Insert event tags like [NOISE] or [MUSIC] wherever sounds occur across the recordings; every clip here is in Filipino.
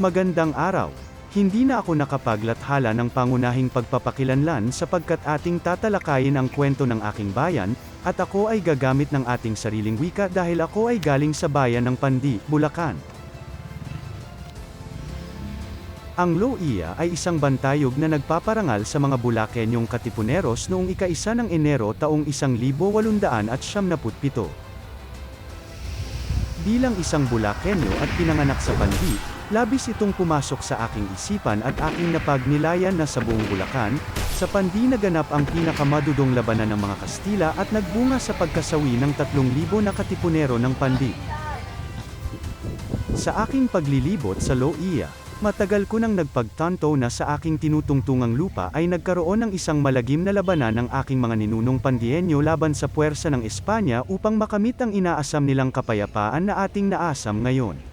Magandang araw. Hindi na ako nakapaglathala ng pangunahing pagpapakilanlan sapagkat ating tatalakayin ang kwento ng aking bayan, at ako ay gagamit ng ating sariling wika dahil ako ay galing sa bayan ng Pandi, Bulacan. Ang Loia ay isang bantayog na nagpaparangal sa mga Bulakenyong Katipuneros noong ika-isa ng Enero taong 1877. Bilang isang Bulakenyo at pinanganak sa Pandi, labis itong pumasok sa aking isipan at aking napagnilayan na sa buong Bulacan, sa Pandi naganap ang pinakamadudong labanan ng mga Kastila at nagbunga sa pagkasawi ng 3,000 na Katipunero ng Pandi. Sa aking paglilibot sa Loia, matagal ko nang nagpagtanto na sa aking tinutungtungang lupa ay nagkaroon ng isang malagim na labanan ng aking mga ninunong pandienyo laban sa puwersa ng Espanya upang makamit ang inaasam nilang kapayapaan na ating naasam ngayon.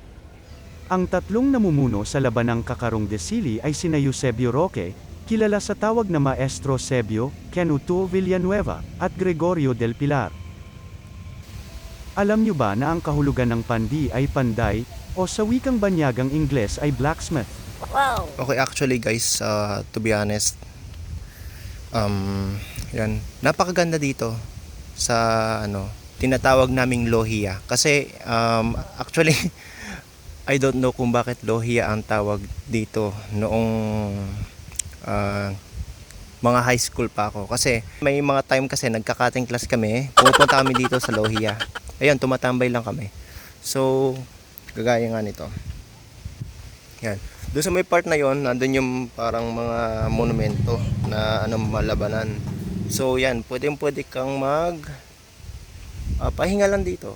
Ang tatlong namumuno sa labanang Kakarong de Sili ay sina Eusebio Roque, kilala sa tawag na Maestro Sebio, Canuto Villanueva, at Gregorio del Pilar. Alam niyo ba na ang kahulugan ng pandi ay panday, o sa wikang banyagang Ingles ay blacksmith? Wow. Okay, actually guys, uh, to be honest, um, yan, napakaganda dito sa ano, tinatawag naming Lohia. Kasi um, actually, [LAUGHS] I don't know kung bakit Lohia ang tawag dito noong uh, mga high school pa ako. Kasi may mga time kasi nagka-cutting class kami, pupunta kami dito sa Lohia. Ayun, tumatambay lang kami. So, gagaya nga nito. Yan. Doon sa may part na yon, nandun yung parang mga monumento na ano malabanan. So yan, pwedeng pwede kang mag ah, pahinga lang dito.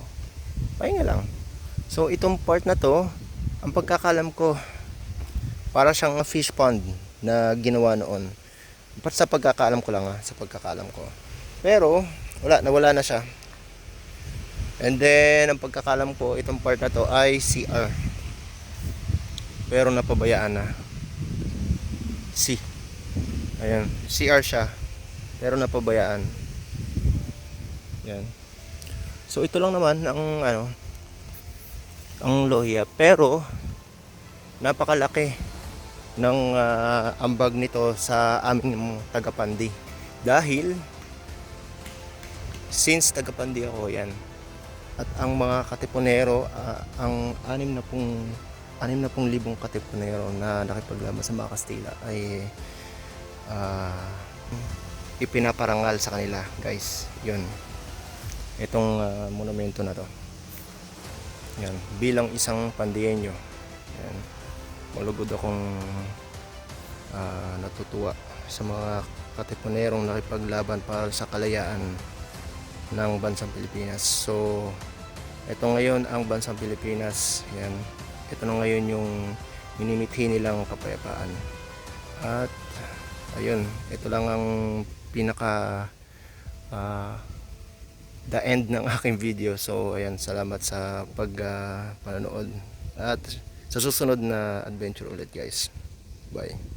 Pahinga lang. So itong part na to, ang pagkakalam ko para siyang fish pond na ginawa noon. But sa pagkakaalam ko lang ha, sa pagkakaalam ko. Pero wala, nawala na siya. And then ang pagkakalam ko, itong part na to ay CR pero napabayaan na C ayan CR siya pero napabayaan yan so ito lang naman ang ano ang lohia pero napakalaki ng ah, ambag nito sa aming tagapandi. Dahil since tagapandi ako yan. At ang mga katipunero ah, ang anim na pong anim na pong libong katipunero na nakipaglaban sa mga Kastila ay ah, ipinaparangal sa kanila guys. Yun. Itong ah, monumento na to yan bilang isang pandiyenyo yan malugod akong ah, natutuwa sa mga katipunerong nakipaglaban para sa kalayaan ng bansang Pilipinas. So ito ngayon ang bansang Pilipinas. Yan ito na ngayon yung minimithi nilang kapayapaan. At ayun ito lang ang pinaka ah, the end ng aking video. So ayan salamat sa pag ah, panonood. At sa susunod na adventure ulit guys. Bye